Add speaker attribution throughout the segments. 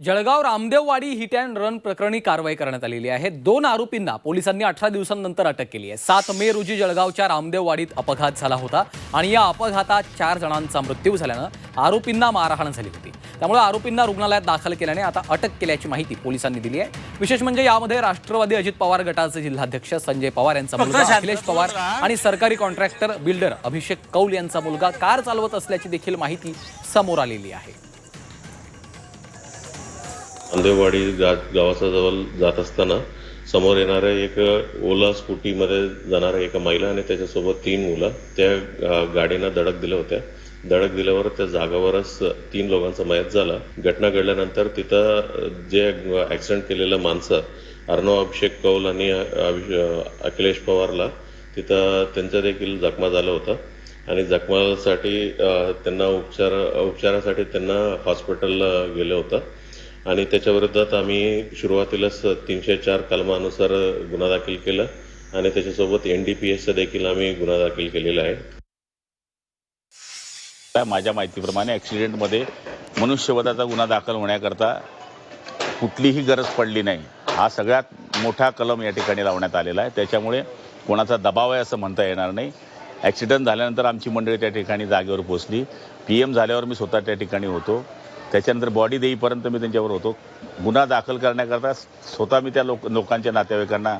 Speaker 1: Jalgaon Ramdevwadi hit and run प्रकरणी कारवाई करण्यात आलेली आहे. दोन आरोपींना पोलिसांनी अठरा दिवसांनंतर अटक केली आहे. सात मे रोजी जळगावच्या रामदेववाडीत अपघात झाला होता आणि या अपघातात चार जणांचा मृत्यू झाल्यानं आरोपींना मारहाण झाली होती. त्यामुळे आरोपींना रुग्णालयात दाखल केल्याने आता अटक केल्याची माहिती पोलिसांनी दिली आहे. विशेष म्हणजे यामध्ये राष्ट्रवादी अजित पवार गटाचे जिल्हाध्यक्ष संजय पवार यांचा मुलगा अखिलेश पवार आणि सरकारी कॉन्ट्रॅक्टर बिल्डर अभिषेक कौल यांचा मुलगा कार चालवत असल्याची देखील माहिती समोर आलेली आहे.
Speaker 2: आंदेवाडी गा गावाच्या जवळ जात असताना समोर येणाऱ्या एक ओला स्कूटीमध्ये जाणाऱ्या एका महिला आणि त्याच्यासोबत तीन मुलं त्या गाडीनं धडक दिल्या होत्या. धडक दिल्यावर त्या जागावरच तीन लोकांचा मयत झाला. घटना घडल्यानंतर तिथं जे ॲक्सिडेंट केलेलं माणसं अर्णव अभिषेक कौल आणि अखिलेश पवारला तिथं त्यांच्या देखील जखमा झालं होतं. आणि जखमासाठी त्यांना उपचार उपचारासाठी त्यांना हॉस्पिटलला गेलं होतं. आणि त्याच्या विरोधात आम्ही सुरुवातीलाच तीनशे चार कलमानुसार गुन्हा दाखल केला आणि त्याच्यासोबत एन डी पी एसचा देखील आम्ही गुन्हा दाखल केलेला आहे.
Speaker 3: काय माझ्या माहितीप्रमाणे ॲक्सिडेंटमध्ये मनुष्यवधाचा गुन्हा दाखल होण्याकरता कुठलीही गरज पडली नाही. हा सगळ्यात मोठा कलम या ठिकाणी लावण्यात आलेला आहे. त्याच्यामुळे कोणाचा दबाव आहे असं म्हणता येणार नाही. ॲक्सिडेंट झाल्यानंतर आमची मंडळी त्या ठिकाणी जागेवर पोचली पी एम झाल्यावर मी स्वतः त्या ठिकाणी होतो. त्याच्यानंतर बॉडी देईपर्यंत मी त्यांच्यावर होतो. गुन्हा दाखल करण्याकरता स्वतः मी त्या लोक लोकांच्या नातेवाईकांना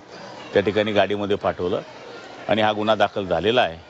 Speaker 3: त्या ठिकाणी गाडीमध्ये पाठवलं. आणि हा गुन्हा दाखल झालेला आहे.